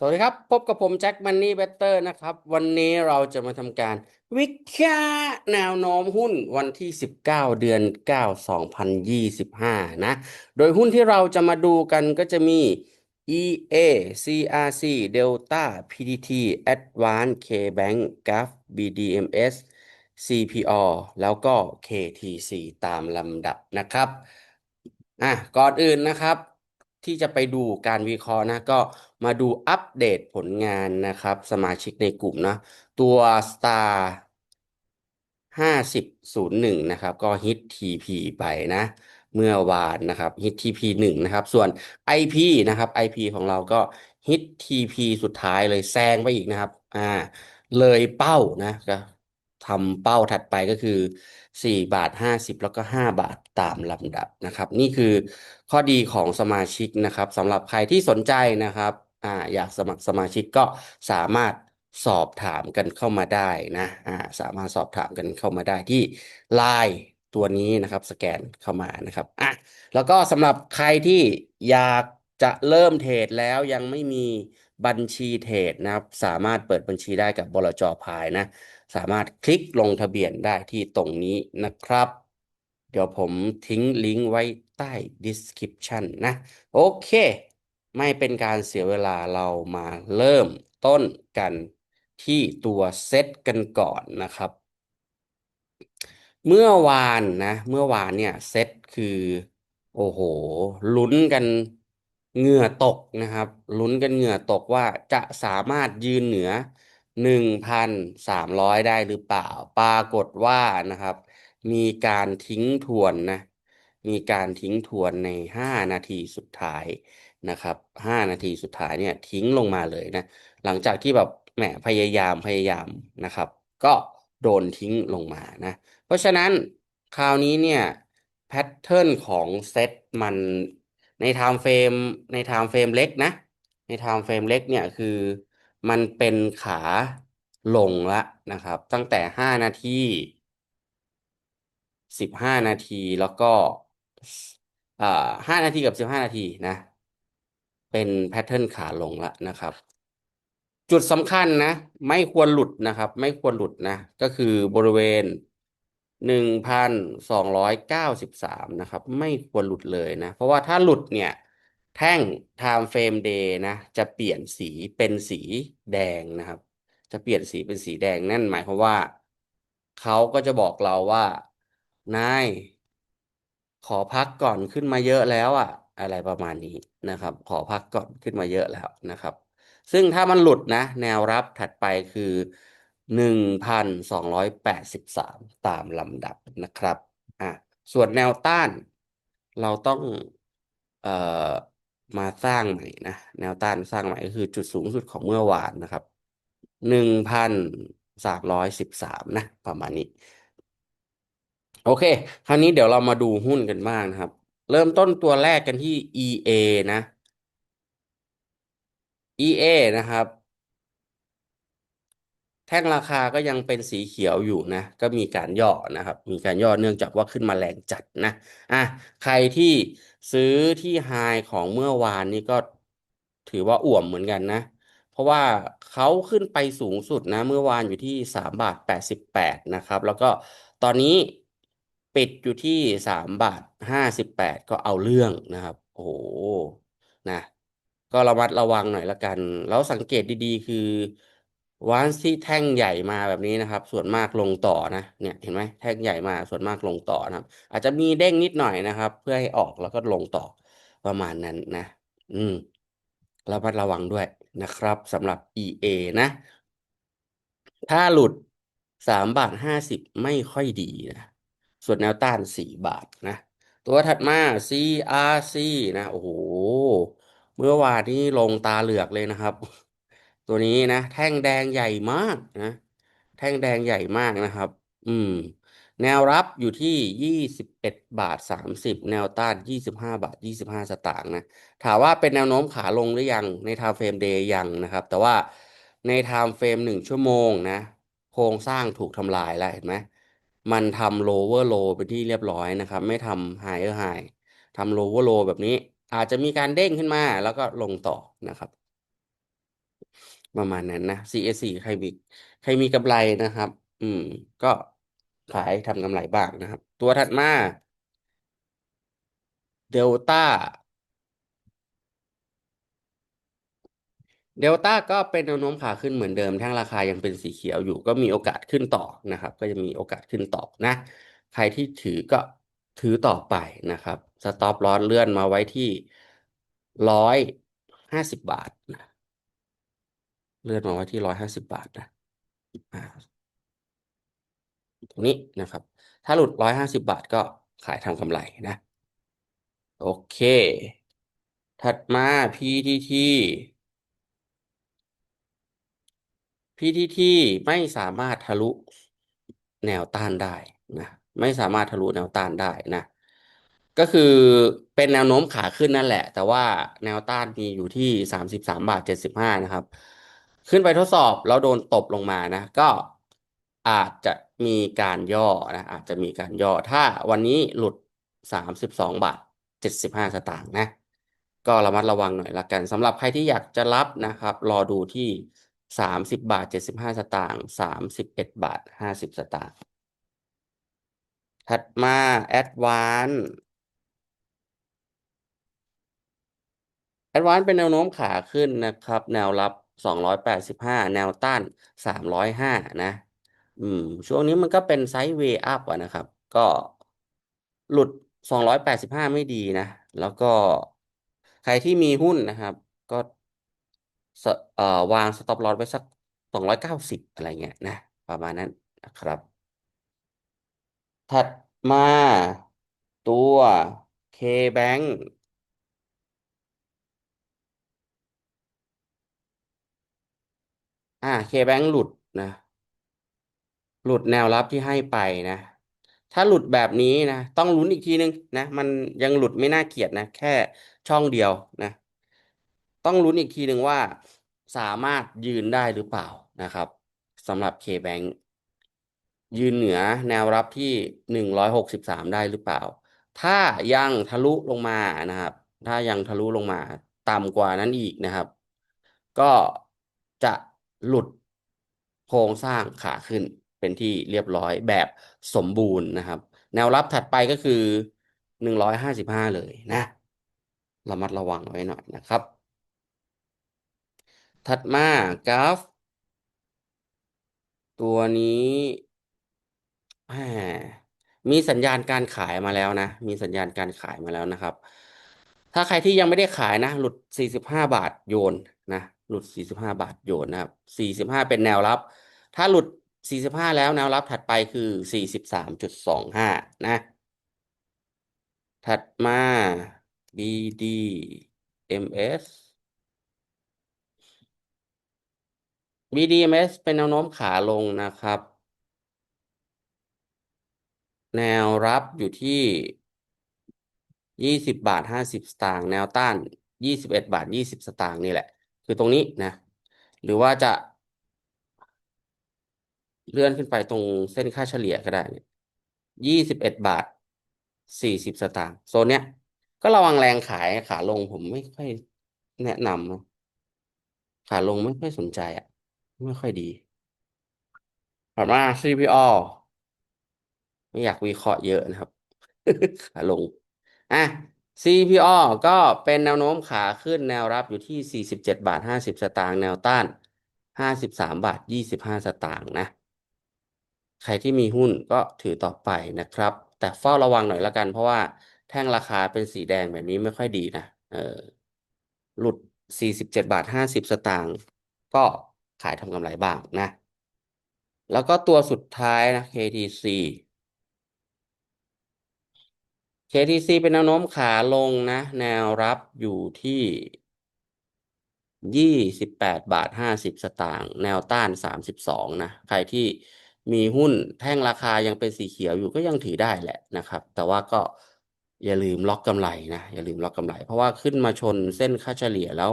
สวัสดีครับ พบกับผมแจ็คมันนี่เบเตอร์นะครับ วันนี้เราจะมาทำการ วิเคราะห์แนวโน้มหุ้นวันที่ 19 เดือน 9 2025 นะ โดยหุ้นที่เราจะมาดูกันก็จะมี EA CRC Delta PTT Advance KBank GAF BDMs CPO แล้วก็ KTC ตามลำดับนะครับอะก่อนอื่นนะครับ ที่จะไปดูการวิเคราะห์นะก็ มาดูอัปเดตผลงานนะครับ สมาชิกในกลุ่มนะตัว Star ห้าสิบศูนย์หนึ่งนะครับ ก็ฮิต TP ไปนะ เมื่อวานนะครับฮิต TP หนึ่งนะครับ ส่วน IP นะครับ IP ของเราก็ฮิต TP สุดท้ายเลยแซงไปอีกนะครับอ่าเลยเป้านะก็ทำเป้าถัดไปก็คือ 4 บาท 50 แล้วก็ 5 บาทตามลำดับนะครับ นี่คือข้อดีของสมาชิกนะครับสำหรับใครที่สนใจนะครับ อ่าอยากสมัครสมาชิกก็สามารถสอบถามกันเข้ามาได้นะอ่าสามารถสอบถามกันเข้ามาได้ที่ Line ตัวนี้นะครับสแกนเข้ามานะครับอะแล้วก็สำหรับใครที่อยากจะเริ่มเทรดแล้วยังไม่มีบัญชีเทรดนะครับ สามารถเปิดบัญชีได้กับบลจพายนะ สามารถคลิกลงทะเบียนได้ที่ตรงนี้นะครับ เดี๋ยวผมทิ้งลิงก์ไว้ใต้ description นะ โอเค ไม่เป็นการเสียเวลาเรามาเริ่มต้นกันที่ตัวเซตกันก่อนนะครับ เมื่อวานนะ เมื่อวานเนี่ยเซตคือ โอ้โห ลุ้นกันเหงื่อตกนะครับ ลุ้นกันเหงื่อตกว่าจะสามารถยืนเหนือหนึ่งพันสามร้อยได้หรือเปล่า ปรากฏว่านะครับ มีการทิ้งทวนนะ มีการทิ้งทวนในห้านาทีสุดท้าย นะครับห้านาทีสุดท้ายเนี่ยทิ้งลงมาเลยนะ หลังจากที่แบบแหมพยายามพยายามนะครับ ก็โดนทิ้งลงมานะ เพราะฉะนั้นคราวนี้เนี่ยแพทเทิร์นของเซตมันในไทม์เฟรมในไทม์เฟรมเล็กนะ ในไทม์เฟรมเล็กเนี่ยคือมันเป็นขาลงละนะครับ ตั้งแต่ห้านาทีสิบห้านาทีแล้วก็อ่าห้านาทีกับสิบห้านาทีนะ เป็นแพทเทิร์นขาลงละนะครับ จุดสำคัญนะ ไม่ควรหลุดนะครับ ไม่ควรหลุดนะ ก็คือบริเวณหนึ่งพันสองร้อยเก้าสิบสามนะครับ ไม่ควรหลุดเลยนะ เพราะว่าถ้าหลุดเนี่ย แท่ง time frame day นะ จะเปลี่ยนสีเป็นสีแดงนะครับ จะเปลี่ยนสีเป็นสีแดงนั่นหมายความว่า เขาก็จะบอกเราว่านายขอพักก่อนขึ้นมาเยอะแล้วอะ อะไรประมาณนี้นะครับ ขอพักก่อนขึ้นมาเยอะแล้วนะครับ ซึ่งถ้ามันหลุดนะ แนวรับถัดไปคือหนึ่งพันสองร้อยแปดสิบสามตามลำดับนะครับอะส่วนแนวต้านเราต้องเอ่อมาสร้างใหม่นะ แนวต้านสร้างใหม่ก็คือจุดสูงสุดของเมื่อวานนะครับหนึ่งพันสามร้อยสิบสามนะ ประมาณนี้ โอเค คราวนี้เดี๋ยวเรามาดูหุ้นกันบ้างนะครับ เริ่มต้นตัวแรกกันที่ EA นะ EA นะครับ แท่งราคาก็ยังเป็นสีเขียวอยู่นะ ก็มีการย่อนะครับ มีการย่อเนื่องจากว่าขึ้นมาแรงจัดนะอะใครที่ซื้อที่ไฮของเมื่อวานนี้ก็ถือว่าอ่วมเหมือนกันนะ เพราะว่าเขาขึ้นไปสูงสุดนะ เมื่อวานอยู่ที่สามบาทแปดสิบแปดนะครับ แล้วก็ตอนนี้ ปิดอยู่ที่สามบาทห้าสิบแปดก็เอาเรื่องนะครับ โอ้โหนะก็ระมัดระวังหน่อยละกัน แล้วสังเกตดีๆ คือวันที่แท่งใหญ่มาแบบนี้นะครับ ส่วนมากลงต่อนะเนี่ยเห็นไหมแท่งใหญ่มาส่วนมากลงต่อนะครับ อาจจะมีเด้งนิดหน่อยนะครับ เพื่อให้ออกแล้วก็ลงต่อประมาณนั้นนะ อืมระมัดระวังด้วยนะครับสำหรับ EA นะ ถ้าหลุดสามบาทห้าสิบไม่ค่อยดีนะ ส่วนแนวต้านสี่บาทนะ ตัวถัดมา CRC นะ โอ้โห เมื่อวานนี้ลงตาเหลือกเลยนะครับ ตัวนี้นะ แท่งแดงใหญ่มากนะ แท่งแดงใหญ่มากนะครับ อืม แนวรับอยู่ที่ยี่สิบเอ็ดบาทสามสิบแนวต้านยี่สิบห้าบาทยี่สิบห้าสตางค์นะ ถามว่าเป็นแนวโน้มขาลงหรือยังในไทม์เฟรมเดย์ยังนะครับ แต่ว่าในไทม์เฟรมหนึ่งชั่วโมงนะ โครงสร้างถูกทำลายแล้วเห็นไหม มันทำ lower low เป็นที่เรียบร้อยนะครับ ไม่ทำ higher high ทำ lower low แบบนี้ อาจจะมีการเด้งขึ้นมาแล้วก็ลงต่อนะครับ ประมาณนั้นนะ CAC ใครมีใครมีกำไรนะครับ อืม ก็ขายทำกำไรบ้างนะครับ ตัวถัดมาเดลต้า เดลต้าก็เป็นแนวโน้มขาขึ้นเหมือนเดิมแท่งราคายังเป็นสีเขียวอยู่ ก็มีโอกาสขึ้นต่อนะครับ ก็จะมีโอกาสขึ้นต่อนะ ใครที่ถือก็ถือต่อไปนะครับสต็อปลอสเลื่อนมาไว้ที่ร้อยห้าสิบบาทนะเลื่อนมาไว้ที่ร้อยห้าสิบบาทนะอ่าตรงนี้นะครับ ถ้าหลุดร้อยห้าสิบบาทก็ขายทำกำไรนะ โอเค ถัดมา PTT PTT ไม่สามารถทะลุแนวต้านได้นะไม่สามารถทะลุแนวต้านได้นะก็คือเป็นแนวโน้มขาขึ้นนั่นแหละ แต่ว่าแนวต้านมีอยู่ที่สามสิบสามบาทเจ็ดสิบห้านะครับ ขึ้นไปทดสอบแล้วโดนตบลงมานะ ก็อาจจะมีการย่อนะอาจจะมีการย่อถ้าวันนี้หลุดสามสิบสองบาทเจ็ดสิบห้าสตางค์นะ ก็ระมัดระวังหน่อยละกันสำหรับใครที่อยากจะรับนะครับ รอดูที่ สามสิบบาทเจ็ดสิบห้าสตางค์สามสิบเอ็ดบาทห้าสิบสตางค์ถัดมา Advance แอดวานเป็นแนวโน้มขาขึ้นนะครับ แนวรับสองร้อยแปดสิบห้าแนวต้านสามร้อยห้านะ อืม ช่วงนี้มันก็เป็นไซด์เวย์อัพอะนะครับ ก็หลุดสองร้อยแปดสิบห้าไม่ดีนะ แล้วก็ใครที่มีหุ้นนะครับ ก็ เอ่อวางสต็อปลอสไว้สักสองร้อยเก้าสิบอะไรเงี้ยนะ ประมาณนั้นนะครับ ถัดมาตัว K-Bank อ่า K-Bank หลุดนะ หลุดแนวรับที่ให้ไปนะ ถ้าหลุดแบบนี้นะ ต้องลุ้นอีกทีนึงนะ มันยังหลุดไม่น่าเกลียดนะ แค่ช่องเดียวนะ ต้องลุ้นอีกทีหนึ่งว่าสามารถยืนได้หรือเปล่านะครับสำหรับ K-Bank ยืนเหนือแนวรับที่หนึ่งร้อยหกสิบสามได้หรือเปล่า ถ้ายังทะลุลงมานะครับ ถ้ายังทะลุลงมาต่ำกว่านั้นอีกนะครับ ก็จะหลุดโครงสร้างขาขึ้นเป็นที่เรียบร้อยแบบสมบูรณ์นะครับ แนวรับถัดไปก็คือหนึ่งร้อยห้าสิบห้าเลยนะระมัดระวังไว้หน่อยนะครับ ถัดมากราฟ ตัวนี้มีสัญญาณการขายมาแล้วนะ มีสัญญาณการขายมาแล้วนะครับ ถ้าใครที่ยังไม่ได้ขายนะ หลุดสี่สิบห้าบาทโยนนะ หลุดสี่สิบห้าบาทโยนนะครับสี่สิบห้าเป็นแนวรับ ถ้าหลุดสี่สิบห้าแล้วแนวรับถัดไปคือสี่สิบสามจุดสองห้านะ ถัดมา BDMs BDMs เป็นแนวโน้มขาลงนะครับ แนวรับอยู่ที่ยี่สิบบาทห้าสิบสตางค์แนวต้านยี่สิบเอ็ดบาทยี่สิบสตางค์นี่แหละ คือตรงนี้นะ หรือว่าจะเลื่อนขึ้นไปตรงเส้นค่าเฉลี่ยก็ได้ยี่สิบเอ็ดบาทสี่สิบสตางค์โซนเนี้ย ก็ระวังแรงขายขาลงผมไม่ค่อยแนะนำนะขาลงไม่ค่อยสนใจอะ ไม่ค่อยดีถัดมา CPO ไม่อยากวิเคราะห์เยอะนะครับ ขาลง อะ CPO ก็เป็นแนวโน้มขาขึ้นแนวรับอยู่ที่สี่สิบเจ็ดบาทห้าสิบสตางค์แนวต้านห้าสิบสามบาทยี่สิบห้าสตางค์นะ ใครที่มีหุ้นก็ถือต่อไปนะครับ แต่เฝ้าระวังหน่อยละกัน เพราะว่าแท่งราคาเป็นสีแดงแบบนี้ไม่ค่อยดีนะ เออ หลุดสี่สิบเจ็ดบาทห้าสิบสตางค์ก็ ขายทำกำไรบ้างนะ แล้วก็ตัวสุดท้ายนะ KTC KTC เป็นแนวโน้มขาลงนะ แนวรับอยู่ที่ยี่สิบแปดบาทห้าสิบสตางค์แนวต้านสามสิบสองนะใครที่มีหุ้นแท่งราคายังเป็นสีเขียวอยู่ก็ยังถือได้แหละนะครับ แต่ว่าก็อย่าลืมล็อกกำไรนะอย่าลืมล็อกกำไร เพราะว่าขึ้นมาชนเส้นค่าเฉลี่ยแล้ว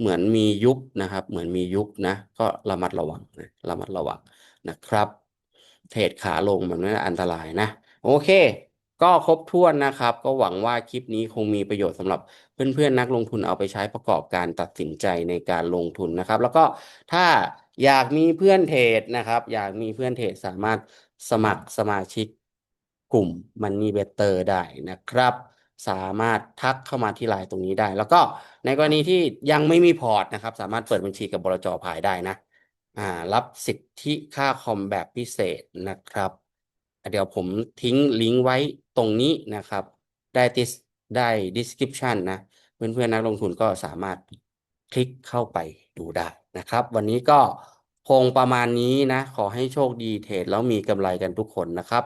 เหมือนมียุบนะครับ เหมือนมียุบนะ ก็ระมัดระวังนะระมัดระวังนะครับ เทรดขาลงมันไม่อันตรายนะ โอเค ก็ครบถ้วนนะครับ ก็หวังว่าคลิปนี้คงมีประโยชน์สำหรับเพื่อนๆนักลงทุนเอาไปใช้ประกอบการตัดสินใจในการลงทุนนะครับ แล้วก็ถ้าอยากมีเพื่อนเทรดนะครับ อยากมีเพื่อนเทรดสามารถสมัครสมาชิกกลุ่ม Money Better ได้นะครับ สามารถทักเข้ามาที่ไลน์ตรงนี้ได้ แล้วก็ในกรณีที่ยังไม่มีพอร์ตนะครับ สามารถเปิดบัญชีกับบลจพายได้นะอ่ารับสิทธิค่าคอมแบบพิเศษนะครับ เดี๋ยวผมทิ้งลิงก์ไว้ตรงนี้นะครับ ได้ดิสได้ description นะ เพื่อนๆนักลงทุนก็สามารถคลิกเข้าไปดูได้นะครับ วันนี้ก็คงประมาณนี้นะ ขอให้โชคดีเทรดแล้วมีกำไรกันทุกคนนะครับ